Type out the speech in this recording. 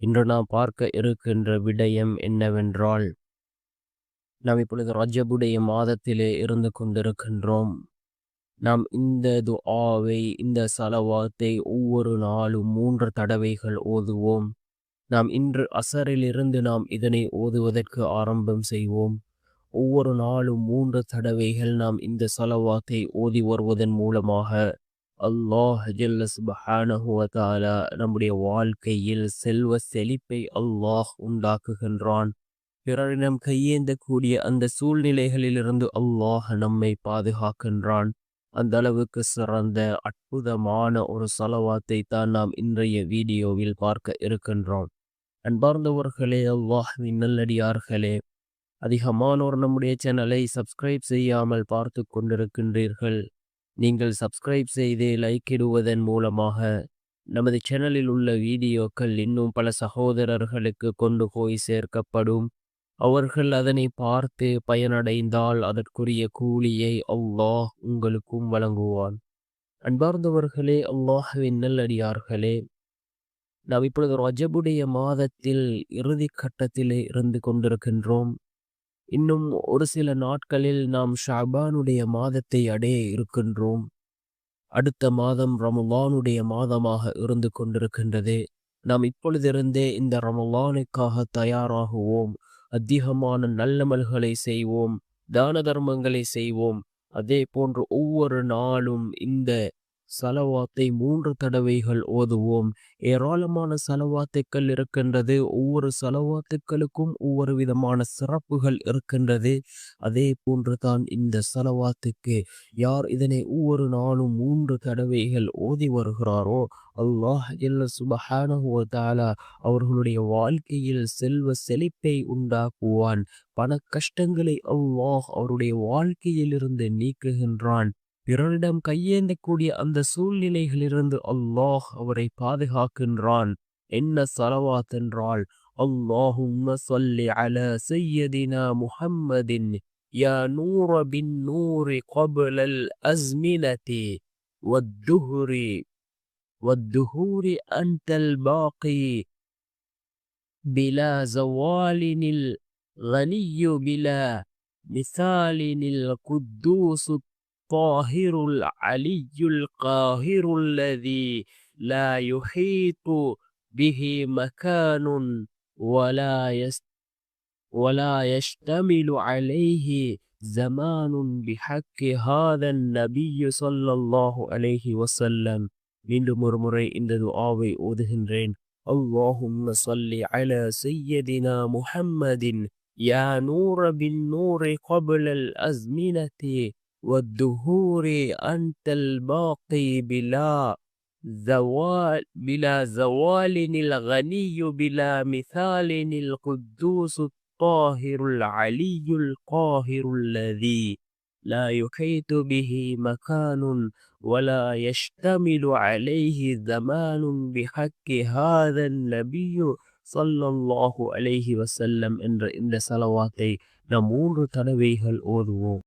இன்று நாம் பார்க்க இருக்கின்ற விடயம் என்னவென்றால் நாம் இப்பொழுது ரஜபுடைய மாதத்திலே இருந்து கொண்டிருக்கின்றோம். நாம் இந்த துஆவை இந்த சலவாத்தை ஒவ்வொரு நாளும் மூன்று தடவைகள் ஓதுவோம். நாம் இன்று அசரிலிருந்து நாம் இதனை ஓதுவதற்கு ஆரம்பம் செய்வோம். ஒவ்வொரு நாளும் மூன்று தடவைகள் நாம் இந்த சலவாத்தை ஓதி வருவதன் மூலமாக அல்லாஹ் ஜல்ல சுபஹானஹு நம்முடைய வாழ்க்கையில் செல்வ செழிப்பை அல்லாஹ் உண்டாக்குகின்றான். பிறரிடம் கையேந்தக்கூடிய அந்த சூழ்நிலைகளிலிருந்து அல்லாஹ் நம்மை பாதுகாக்கின்றான். அந்த அளவுக்கு சிறந்த அற்புதமான ஒரு சலவாத்தை தான் நாம் இன்றைய வீடியோவில் பார்க்க இருக்கின்றோம். அன்பார்ந்தவர்களே அல்லாஹ்வின் நல்லடியார்களே அதிகமானோர் நம்முடைய சேனலை சப்ஸ்கிரைப் செய்யாமல் பார்த்து கொண்டிருக்கின்றீர்கள். நீங்கள் சப்ஸ்கிரைப் செய்து லைக் இடுவதன் மூலமாக நமது சேனலில் உள்ள வீடியோக்கள் இன்னும் பல சகோதரர்களுக்கு கொண்டு போய் சேர்க்கப்படும். அவர்கள் அதனை பார்த்து பயனடைந்தால் அதற்குரிய கூலியை அல்லாஹ் உங்களுக்கும் வழங்குவான். அன்பார்ந்தவர்களே அல்லாஹுவின் நல்லடியார்களே நாம் இப்பொழுது ரஜபுடைய மாதத்தில் இறுதி கட்டத்திலே இருந்து கொண்டிருக்கின்றோம். இன்னும் ஒரு சில நாட்களில் நாம் ஷாபானுடைய மாதத்தை அடைய இருக்கின்றோம். அடுத்த மாதம் ரமலானுடைய மாதமாக இருந்து கொண்டிருக்கின்றது. நாம் இப்பொழுதிருந்தே இந்த ரமலானுக்காக தயாராகுவோம். அதிகமான நல்லமல்களை செய்வோம். தான தர்மங்களை செய்வோம். அதே போன்று ஒவ்வொரு நாளும் இந்த சலவாத்தை மூன்று தடவைகள் ஓதுவோம். ஏராளமான சலவாத்துக்கள் இருக்கின்றது. ஒவ்வொரு சலவாத்துக்களுக்கும் ஒவ்வொரு விதமான சிறப்புகள் இருக்கின்றது. அதே போன்று தான் இந்த சலவாத்துக்கு யார் இதனை ஒவ்வொரு நாளும் மூன்று தடவைகள் ஓதி வருகிறாரோ அல்லாஹ் எல்ல சுபஹானஹு வ அவர்களுடைய வாழ்க்கையில் செல்வ செழிப்பை உண்டாக்குவான். பண கஷ்டங்களை அல்லாஹ் அவருடைய வாழ்க்கையிலிருந்து நீக்குகின்றான். பிறரிடம் கையேந்தக்கூடிய அந்த சூழ்நிலைகளிலிருந்து அல்லாஹ் அவரை பாதுகாக்கின்றான் என்ன சலவாத் என்றால் அல்லாஹும்ம சொல்லி அல சையதினா முஹம்மதின் யா நூர பின் நூரி قبل الأزمنة والدهر والدهور أنت الباقي بلا زوال الغني بلا مثال القدوس الطاهر العلي القاهر الذي لا يحيط به مكان ولا يست ولا يشتمل عليه زمان بحق هذا النبي صلى الله عليه وسلم மீண்டும் ஒரு முறை இந்த துஆவை ஓதுகின்றேன் اللهم صل على سيدنا محمد يا نور بالنور قبل الأزمنة والدهور أنت الباقي بلا زوال بلا زوال الغني بلا مثال القدوس الطاهر العلي القاهر الذي لا يحيط به مكان ولا يشتمل عليه زمان بحق هذا النبي صلى الله عليه وسلم என்ற இந்த சலவாத்தை நாம் மூன்று தடவைகள் ஓதுவோம்